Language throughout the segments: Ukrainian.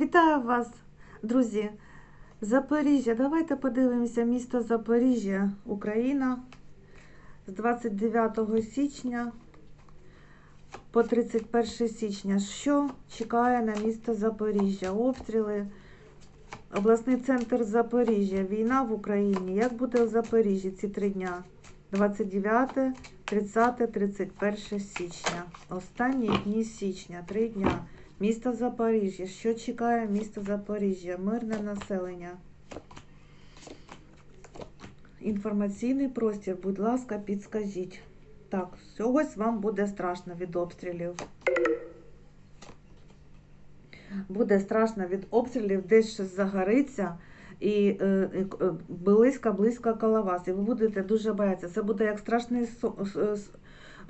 Вітаю вас, друзі! Запоріжжя. Давайте подивимося місто Запоріжжя, Україна з 29 січня по 31 січня. Що чекає на місто Запоріжжя? Обстріли, обласний центр Запоріжжя, війна в Україні. Як буде в Запоріжжі ці три дня? 29, 30, 31 січня. Останні дні січня, три дня. Місто Запоріжжя. Що чекає місто Запоріжжя? Мирне населення. Інформаційний простір, будь ласка, підскажіть. Так, чогось вам буде страшно від обстрілів. Буде страшно від обстрілів, десь щось загориться і е, е, близько-близько коло вас. І ви будете дуже боятися. Це буде як страшний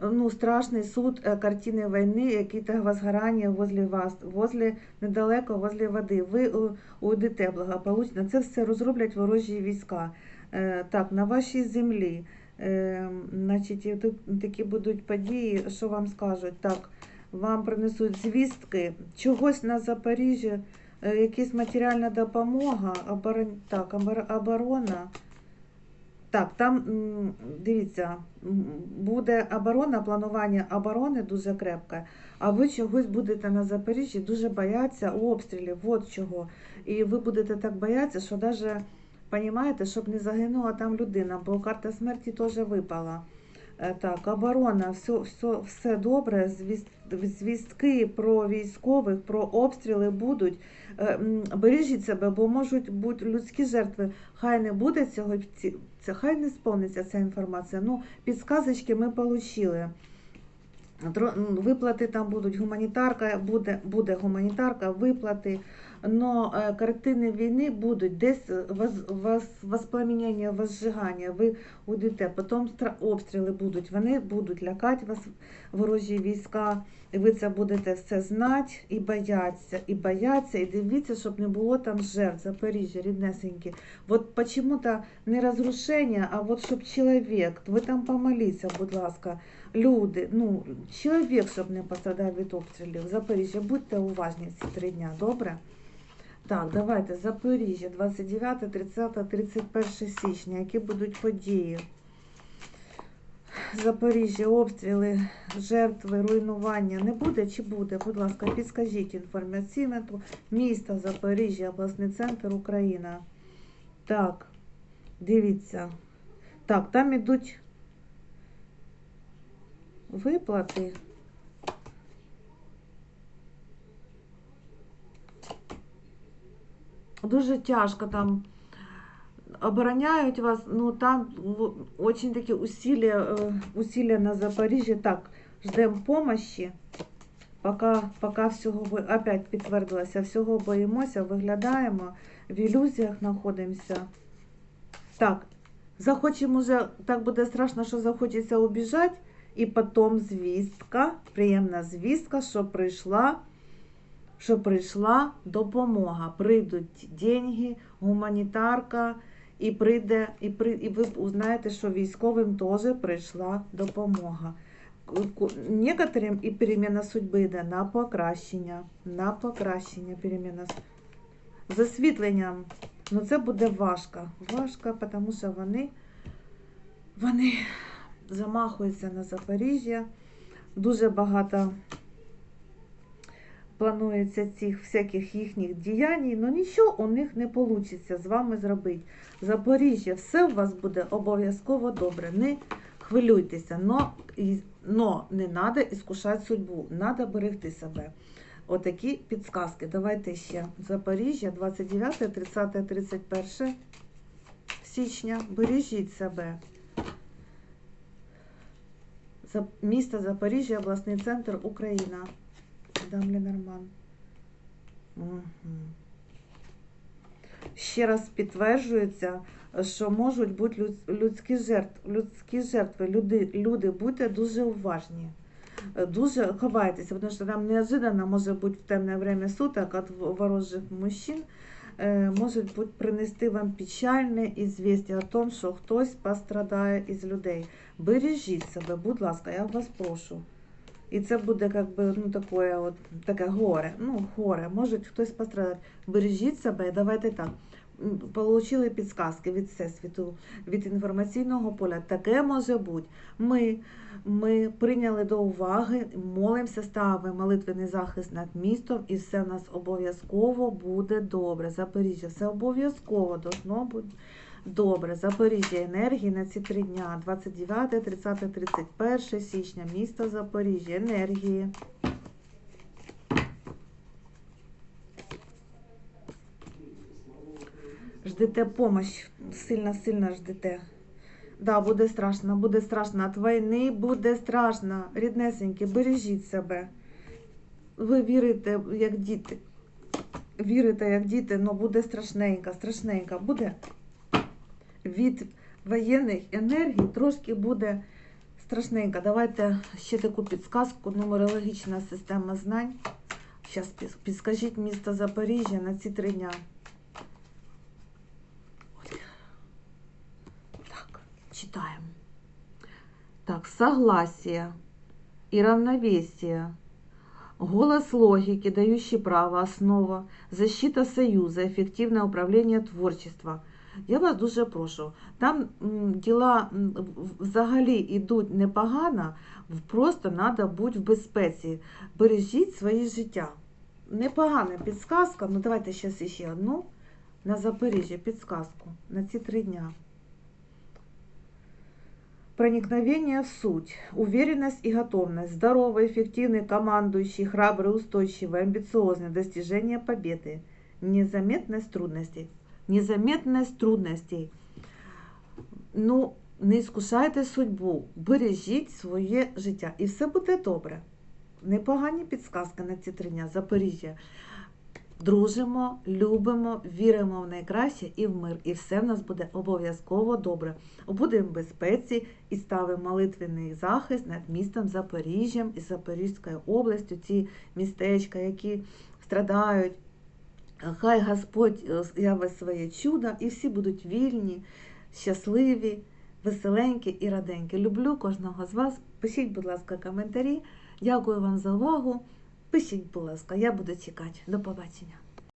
ну, страшний суд э, картины войны, какие-то возгорания возле вас, возле недалеко, возле води. Ви е, уйдете благополучно. Це все розроблять ворожі війська. Е, Так, на вашій землі. Е, Значить, і тут такі будуть події, що вам скажуть? Так, вам принесуть звістки, чогось на Запоріжжі, е, якась матеріальна допомога, оборон... так, обор- оборона. Так, там дивіться, буде оборона, планування оборони дуже крепке, а ви чогось будете на Запоріжжі дуже бояться обстрілів, от чого. І ви будете так боятися, що навіть, розумієте, щоб не загинула там людина, бо карта смерті теж випала. Е, Так, оборона, все, все, все добре, звістки про військових, про обстріли будуть. Е, Бережіть себе, бо можуть бути людські жертви. Хай не буде цього, це хай не сповниться ця інформація. Ну, підсказочки ми отримали. Виплати там будуть, гуманітарка, буде, буде гуманітарка, виплати, но е, картини війни будуть десь е, воз, возжигання, ви уйдете, потім обстріли будуть, вони будуть лякати вас, ворожі війська, і ви це будете все знати і бояться, і бояться, і дивіться, щоб не було там жертв, Запоріжжя, ріднесенькі. Вот почему-то не розрушення, а вот щоб чоловік, ви там помоліться, будь ласка, люди, ну, чоловік, щоб не пострадав від обстрілів. Запоріжжя, будьте уважні ці три дня, добре? Так, давайте, Запоріжжя, 29, 30, 31 січня, які будуть події? Запоріжжя, обстріли, жертви, руйнування не буде чи буде? Будь ласка, підскажіть інформаційне місто Запоріжжя, обласний центр Україна. Так, дивіться. Так, там ідуть виплати. Дуже тяжко там обороняють вас, ну там очень такі усилия, е, на Запоріжжі. Так, ждемо помощи. Поки, поки всього опять підтвердилося, всього боїмося, виглядаємо, в ілюзіях знаходимося. Так, захочемо вже, так буде страшно, що захочеться убіжати, і потім звістка, приємна звістка, що прийшла, що прийшла допомога. Прийдуть деньги, гуманітарка, і прийде, і, при, і ви узнаєте, що військовим теж прийшла допомога. Некоторим і переміна судьби йде на покращення, на покращення переміна засвітленням. Ну це буде важко. Важко, тому що вони, вони замахуються на Запоріжжя. Дуже багато планується цих всяких їхніх діянь, але нічого у них не вийде з вами зробити. Запоріжжя, все у вас буде обов'язково добре. Не хвилюйтеся, но не треба іскушати судьбу, треба берегти себе. Отакі підсказки. Давайте ще. Запоріжжя, 29, 30, 31 січня. Бережіть себе. Місто Запоріжжя, обласний центр, Україна. Мадам Ленорман. Угу. Ще раз підтверджується, що можуть бути людські жертви. Людські жертви. Люди, люди будьте дуже уважні. Дуже ховайтеся, тому що там неожиданно може бути в темне время суток від ворожих мужчин. е, Можуть бути принести вам печальне ізвістя о том, що хтось пострадає із людей. Бережіть себе, будь ласка, я вас прошу. І це буде як би, ну, таке, от, таке горе. Ну, горе, може хтось пострадати. Бережіть себе, давайте так. Получили підсказки від Всесвіту, від інформаційного поля. Таке може бути. Ми, ми прийняли до уваги, молимося, ставимо молитвений захист над містом, і все в нас обов'язково буде добре. Запоріжжя, все обов'язково должно бути добре. Запоріжжя енергії на ці три дня: 29, 30, 31 січня, місто Запоріжжя, енергії. Ждете помощь, сильно-сильно ждете. Да, буде страшно, буде страшно. От війни буде страшно. Ріднесенькі, бережіть себе. Ви вірите, як діти. Вірите, як діти, але буде страшненько, страшненько. Буде від воєнних енергій трошки буде страшненько. Давайте ще таку підсказку. Нумерологічна система знань. Зараз підскажіть місто Запоріжжя на ці три дня. Так, читаем. Так, согласие и равновесие. Голос логики, дающий право, основа, защита союза, эффективное управление творчества. Я вас дуже прошу. Там м, діла м, в- взагалі йдуть непогано, в- просто треба бути в безпеці. Бережіть своє життя. Непогана підсказка. Ну давайте зараз ще одну на Запоріжжя підсказку на ці три дня. Проникновение в суть, уверенность и готовность, здоровый, эффективный, командующий, храбрый, устойчивый, амбициозный, достижение победы, незаметность трудностей. Незаметность трудностей. Ну, не іскушайте судьбу, бережіть своє життя, і все буде добре. Непогані підсказки на ці три дня. Запоріжжя. Дружимо, любимо, віримо в найкраще і в мир. І все в нас буде обов'язково добре. Будемо в безпеці і ставимо молитвений захист над містом Запоріжжям і Запорізькою областю. Ці містечка, які страдають. Хай Господь е, явить своє чудо, і всі будуть вільні, щасливі, веселенькі і раденькі. Люблю кожного з вас. Пишіть, будь ласка, коментарі. Дякую вам за увагу. Пишіть, будь ласка, я буду чекати. До побачення.